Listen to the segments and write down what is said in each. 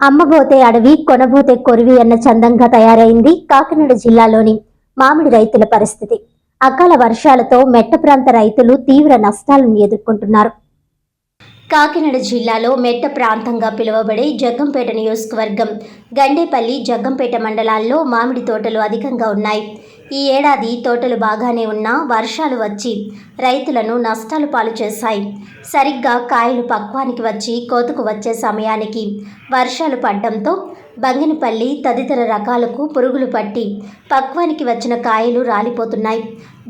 అమ్మబోతే అడవి కొనబోతే కొరివి అన్న చందంగా తయారైంది కాకినాడ జిల్లాలోని మామిడి రైతుల పరిస్థితి. అకాల వర్షాలతో మెట్ట ప్రాంత రైతులు తీవ్ర నష్టాలను ఎదుర్కొంటున్నారు. కాకినాడ జిల్లాలో మెట్ట ప్రాంతంగా పిలువబడే జగ్గంపేట నియోజకవర్గం గండేపల్లి జగ్గంపేట మండలాల్లో మామిడి తోటలు అధికంగా ఉన్నాయి. ఈ ఏడాది తోటలు బాగానే ఉన్నా వర్షాలు వచ్చి రైతులను నష్టాలు పాలు చేశాయి. సరిగ్గా కాయలు పక్వానికి వచ్చి కోతకు వచ్చే సమయానికి వర్షాలు పడడంతో బంగినపల్లి తదితర రకాలకు పురుగులు పట్టి పక్వానికి వచ్చిన కాయలు రాలిపోతున్నాయి.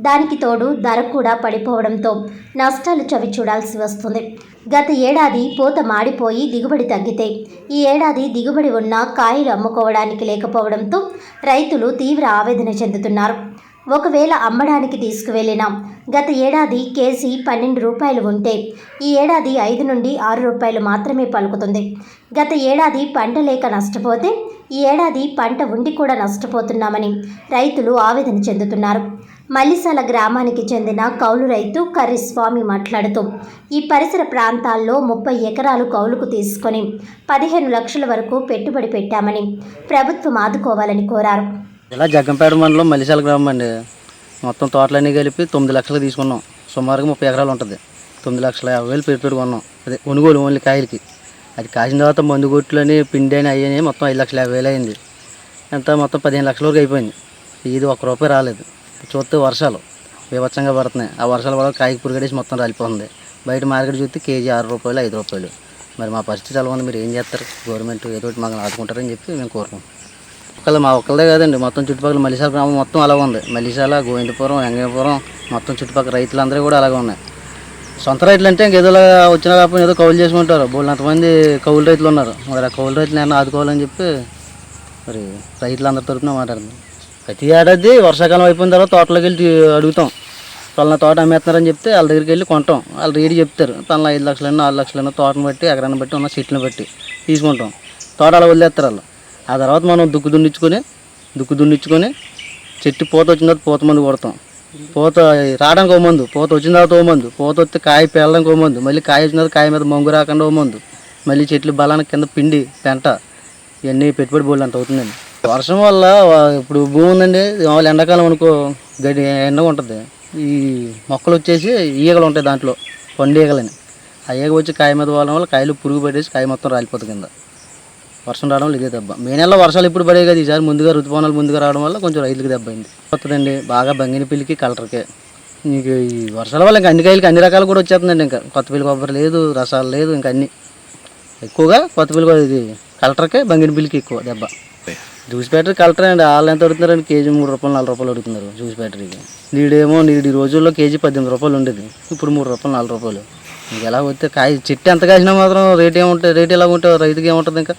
దానికి తోడు ధర కూడా పడిపోవడంతో నష్టాలు చవి చూడాల్సి వస్తుంది. గత ఏడాది పూత మాడిపోయి దిగుబడి తగ్గితే ఈ ఏడాది దిగుబడి ఉన్న కాయలు అమ్ముకోవడానికి లేకపోవడంతో రైతులు తీవ్ర ఆవేదన చెందుతున్నారు. ఒకవేళ అమ్మడానికి తీసుకువెళ్ళిన గత ఏడాది కేజీ పన్నెండు రూపాయలు ఉంటే ఈ ఏడాది ఐదు నుండి ఆరు రూపాయలు మాత్రమే పలుకుతుంది. గత ఏడాది పంట లేక నష్టపోతే ఈ ఏడాది పంట ఉండి కూడా నష్టపోతున్నామని రైతులు ఆవేదన చెందుతున్నారు. మల్లిసాల గ్రామానికి చెందిన కౌలు రైతు కర్రిస్వామి మాట్లాడుతూ ఈ పరిసర ప్రాంతాల్లో ముప్పై ఎకరాలు కౌలుకు తీసుకొని పదిహేను లక్షల వరకు పెట్టుబడి పెట్టామని ప్రభుత్వం ఆదుకోవాలని కోరారు. ఇలా జగ్గంపేట మండలం మల్లిసాల గ్రామం అండి. మొత్తం తోటలన్నీ కలిపి తొమ్మిది లక్షలు తీసుకున్నాం. సుమారుగా ముప్పై ఎకరాలు ఉంటుంది. తొమ్మిది లక్షల యాభై వేలు పెట్టుబడి కొన్నాం. అదే కొనుగోలు ఓన్లీ కాయలకి. అది కాసిన తర్వాత మందు కొట్టులని పిండి అని అయ్యని మొత్తం ఐదు లక్షల యాభై వేలు అయింది. ఎంత? మొత్తం పదిహేను లక్షల వరకు అయిపోయింది. ఇది ఒక్క రూపాయి రాలేదు. చూస్తే వర్షాలు బీభత్సంగా పడుతున్నాయి. ఆ వర్షాల వల్ల కాయకి గడేసి మొత్తం రాలిపోతుంది. బయట మార్కెట్ చూస్తే కేజీ ఆరు రూపాయలు ఐదు రూపాయలు. మరి మా పరిస్థితి ఎలా ఉంది మీరు ఏం చేస్తారు? గవర్నమెంట్ ఏదో ఒకటి మాకు ఆదుకుంటారని చెప్పి మేము కోరుకుంటాం ఒక్కళ్ళ మా ఒక్కళ్ళదే కాదండి మొత్తం చుట్టుపక్కల మల్లిసాల గ్రామం మొత్తం అలాగే ఉంది. మల్లిసాల గోవిందపురం వెంగళపురం మొత్తం చుట్టుపక్కల రైతులందరూ కూడా అలాగే ఉన్నాయి. సొంత రైతులు అంటే ఇంకేదోలా వచ్చిన లేకపోతే ఏదో కౌలు చేసుకుంటారు. బోళ్ళు అంతమంది కౌలు రైతులు ఉన్నారు. మరి ఆ కౌలు రైతులు ఏమన్నా ఆదుకోవాలని చెప్పి మరి రైతులందరి తరఫున మాట్లాడుతున్నాం. ప్రతి ఏడాది వర్షాకాలం అయిపోయిన తర్వాత తోటలోకి వెళ్ళి అడుగుతాం. వాళ్ళ తోట అమ్మేస్తున్నారని చెప్తే వాళ్ళ దగ్గరికి వెళ్ళి కొంటాం. వాళ్ళు రేటు చెప్తారు. పలానా ఐదు లక్షలైనా ఆరు లక్షలైనా తోటను బట్టి ఎకరాన్ని బట్టి ఉన్న సీట్లను బట్టి తీసుకుంటాం. తోట అలా వదిలేస్తారు వాళ్ళు. ఆ తర్వాత మనం దుక్కు దున్నిచ్చుకొని దుక్కు దున్నిచ్చుకొని చెట్టు పూత వచ్చిన తర్వాత పూత మందు కొడతాం. పూత రావడానికి ఓ మందు పూత వచ్చిన తర్వాత ఓ మందు పూత వస్తే కాయ పేలడానికి ఓ మందు మళ్ళీ కాయ వచ్చిన తర్వాత కాయ మీద మొంగు రాకుండా ఓ మందు మళ్ళీ చెట్లు బలానికి కింద పిండి పెంట ఇవన్నీ పెట్టుబడి బోళ్ళు అంత అవుతుందండి. వర్షం వల్ల ఇప్పుడు భూమి ఉందండి. మామూలు ఎండాకాలం అనుకో గడి ఎండగా ఉంటుంది. ఈ మొక్కలు వచ్చేసి ఈగలు ఉంటాయి దాంట్లో. పండు ఈగలని. ఆ ఈగ వచ్చి కాయ మీద వాళ్ళ వల్ల కాయలు పురుగు పడేసి కాయ మొత్తం రాలిపోతుంది కింద. వర్షం రావడం వల్ల ఇదే దెబ్బ. మే నెలలో వర్షాలు ఇప్పుడు పడే కదా. ఈసారి ముందుగా ఋతుపవనాలు ముందుగా రావడం వల్ల కొంచెం రైతులకు దెబ్బ అయింది. వస్తుందండి. బాగా బంగిన పిల్లికి కలర్కే. మీకు ఈ వర్షాల వల్ల ఇంకా అన్ని కాయలకి అన్ని రకాలు కూడా వచ్చేస్తుందండి ఇంకా కొత్త పిల్లి కొబ్బరి లేదు రసాలు లేదు ఇంకా అన్ని. ఎక్కువగా కొత్త పిల్లి ఇది కలెక్టర్కే బంగిన పిల్లికి ఎక్కువ దెబ్బ. జ్యూస్ బ్యాటరీ కలెక్టర్ అండి వాళ్ళు ఎంత అడుగుతున్నారండి కేజీ మూడు రూపాయలు నాలుగు రూపాయలు అడుగుతున్నారు జ్యూస్ బ్యాటరీకి నీడేమో నీడి ఈ రోజుల్లో కేజీ పద్దెనిమిది రూపాయలు ఉండేది. ఇప్పుడు మూడు రూపాయలు నాలుగు రూపాయలు. ఇంకెలా వస్తే కాయ చెట్టు ఎంత కాసినా మాత్రం రేట్ ఏముంటుంది రేట్ ఎలా ఉంటే రైతుకి ఏముంటుంది ఇంకా?